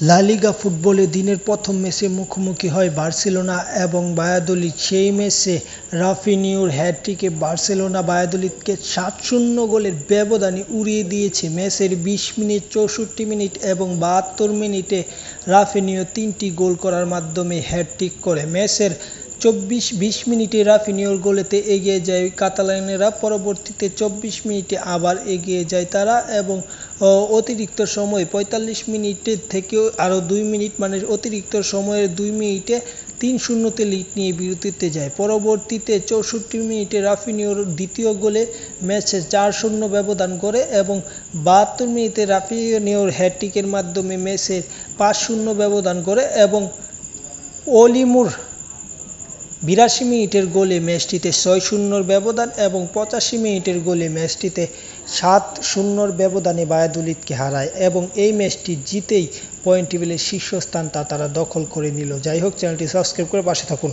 লা লিগা ফুটবলে দিনের প্রথম ম্যাচে মুখোমুখি হয় বার্সেলোনা এবং বায়াদলি সেই ম্যাচে রাফিনিউর হ্যাটট্রিকে বার্সেলোনা বায়াদলিতকে সাত শূন্য গোলের ব্যবধানে উড়িয়ে দিয়েছে। ম্যাচের বিশ মিনিট, চৌষট্টি মিনিট এবং বাহাত্তর মিনিটে রাফিনিও তিনটি গোল করার মাধ্যমে হ্যাটট্রিক করে। ম্যাচের চব্বিশ বিশ মিনিটে রাফিনিওর গোলেতে এগিয়ে যায় কাতালানেরা। পরবর্তীতে চব্বিশ মিনিটে আবার এগিয়ে যায় তারা এবং অতিরিক্ত সময় পঁয়তাল্লিশ মিনিটের থেকেও আরও দুই মিনিট মানে অতিরিক্ত সময়ের দুই মিনিটে তিন শূন্যতে লিড নিয়ে বিরতিতে যায়। পরবর্তীতে চৌষট্টি মিনিটে রাফিনিওর দ্বিতীয় গোলে ম্যাচে চার শূন্য ব্যবধান করে এবং বাহাত্তর মিনিটে রাফিনিওর হ্যাটট্রিকের মাধ্যমে ম্যাচের পাঁচ শূন্য ব্যবধান করে এবং অলিমুর বিরাশি মিনিটের গোলে ম্যাচটিতে ছয় শূন্যর ব্যবধান এবং পঁচাশি মিনিটের গোলে ম্যাচটিতে সাত শূন্যর ব্যবধানে বায়াদুলিদকে হারায় এবং এই ম্যাচটি জিতেই পয়েন্ট টেবিলের শীর্ষস্থানটা তারা দখল করে নিল। যাই হোক, চ্যানেলটি সাবস্ক্রাইব করে পাশে থাকুন।